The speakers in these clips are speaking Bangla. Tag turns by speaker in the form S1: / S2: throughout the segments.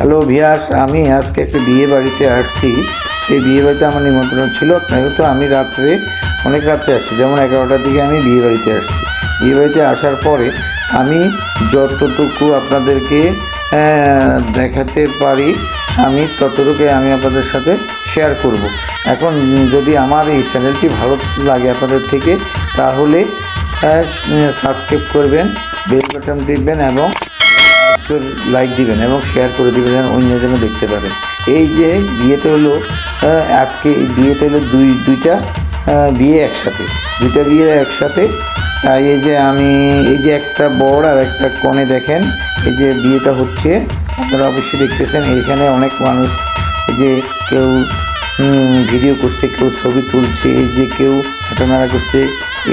S1: হ্যালো ভিয়াস, আমি আজকে একটা বিয়ে বাড়িতে আসছি। সেই বিয়ে বাড়িতে আমার নিমন্ত্রণ ছিল তো আমি রাত্রে, অনেক রাত্রে আসছি। যেমন এগারোটার দিকে আমি বিয়ে বাড়িতে আসছি। বিয়ে বাড়িতে আসার পরে আমি যতটুকু আপনাদেরকে দেখাতে পারি, আমি ততটুকু আমি আপনাদের সাথে শেয়ার করব। এখন যদি আমার এই চ্যানেলটি ভালো লাগে আপনাদের থেকে, তাহলে সাবস্ক্রাইব করবেন বেল বাটন টিপবেন এবং লাইক দিবেন এবং শেয়ার করে দিবেন যেন অন্য যেন দেখতে পারেন এই যে বিয়েটা হলো আজকে এই হলো দুই, দুইটা বিয়ে একসাথে। দুইটা বিয়ে একসাথে। এই যে আমি, এই যে একটা বর আর একটা কনে দেখেন, এই যে বিয়েটা হচ্ছে। আপনারা অবশ্যই দেখতেছেন, এখানে অনেক মানুষ, এই যে কেউ ভিডিও করছে, কেউ ছবি তুলছে, এই যে কেউ হাঁটানাড়া করছে।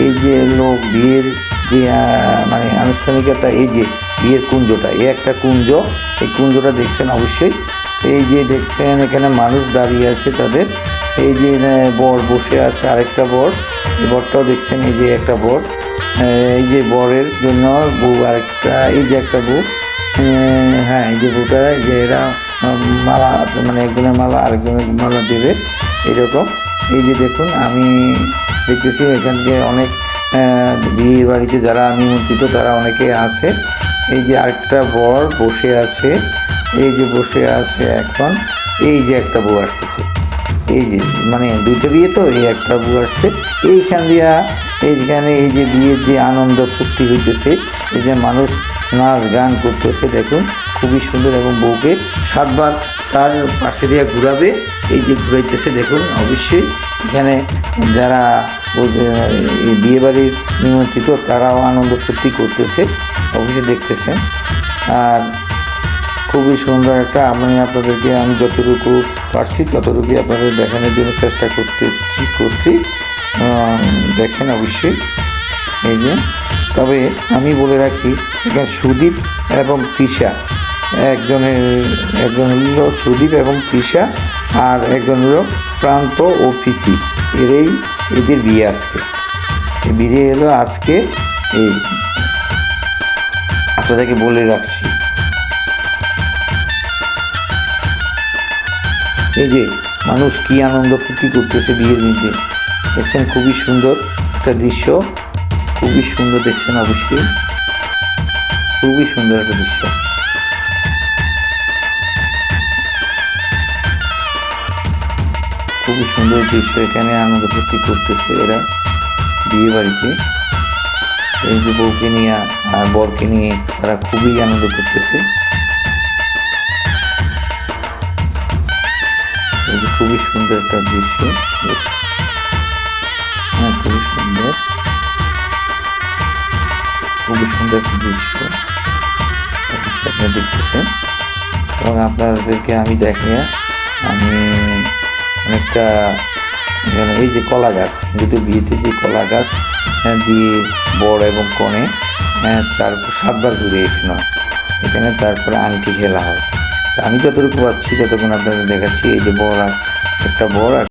S1: এই যে লোক, বিয়ের যে মানে আনুষ্ঠানিকতা, এই যে বিয়ের কুঞ্জটা, এই একটা কুঞ্জ, এই কুঞ্জটা দেখছেন অবশ্যই। এই যে দেখছেন, এখানে মানুষ দাঁড়িয়ে আছে তাদের। এই যে বর বসে আছে, আরেকটা বর। এই বরটাও দেখছেন, এই যে একটা বর। এই যে বরের জন্য বউ আরেকটা, এই যে একটা বউ। হ্যাঁ এই যে বউটা যে এরা মালা মানে একজনের মালা, আরেকজনের মালা দেবে, এরকম। এই যে দেখুন, আমি দেখতেছি এখান থেকে অনেক বিয়ে বাড়িতে যারা নিমন্ত্রিত, তারা অনেকে আছে। এই যে আরেকটা বর বসে আছে, এই যে বসে আছে এখন, এই যে একটা বউ আসতেছে। এই যে মানে দুইটা বিয়ে তো, এই একটা বউ আসছে। এইখান দিয়া, এইখানে এই যে বিয়ের যে আনন্দ ফুর্তি হইতেছে, এই যে মানুষ নাচ গান করতেছে, দেখুন, খুবই সুন্দর এবং বউকে সাতবার তার পাশে দিয়ে ঘুরাবে, এই যে ঘুরাইতেছে, দেখুন, অবশ্যই। এখানে যারা ওই যে এই বিয়ে বাড়ির নিমন্ত্রিত, তারাও আনন্দ ফুর্তি করতেছে। অবশ্যই দেখতেছেন আর খুবই সুন্দর একটা, আমি আপনাদেরকে, আমি যতটুকু পারছি ততটুকু আপনাদের দেখানোর জন্য চেষ্টা করতে করছি। দেখেন অবশ্যই এই যে, তবে আমি বলে রাখি, এখানে সুদীপ এবং তৃষা। একজনের একজন হলো সুদীপ এবং তৃষা, আর একজন হলো প্রান্ত ও প্রীতি। এরাই এদের বিয়ে আজকে। বিয়ে এলো আজকে এই আপনাদেরকে বলে রাখছি। এই যে মানুষ কি আনন্দ, ফুর্তি করতেছে বিয়ের মধ্যে দেখছেন খুবই সুন্দর একটা দৃশ্য, খুবই সুন্দর দেখছেন অবশ্যই। খুবই সুন্দর একটা দৃশ্য। খুবই সুন্দর দৃশ্য, এখানে আনন্দ ফুর্তি করতেছে এরা বিয়ে বাড়িতে এই যে বউকে নিয়ে আর বরকে নিয়ে তারা খুবই আনন্দ করতেছে। খুবই সুন্দর একটা দৃশ্য। হ্যাঁ খুবই সুন্দর। খুবই সুন্দর একটা দৃশ্য। আপনারা দেখতেছেন। এবং আপনাদেরকে আমি দেখে আমি অনেকটা এই যে কলা গাছ যদি বিয়েতে যে কলা গাছ দিয়ে বড় এবং কনে হ্যাঁ তারপর সাতবার ঘুরে এখানে এখানে তারপরে আংটি খেলা হয়। আমি যতটুকু পাচ্ছি, ততক্ষণ আপনাদের দেখাচ্ছি, এই যে বড় একটা বড়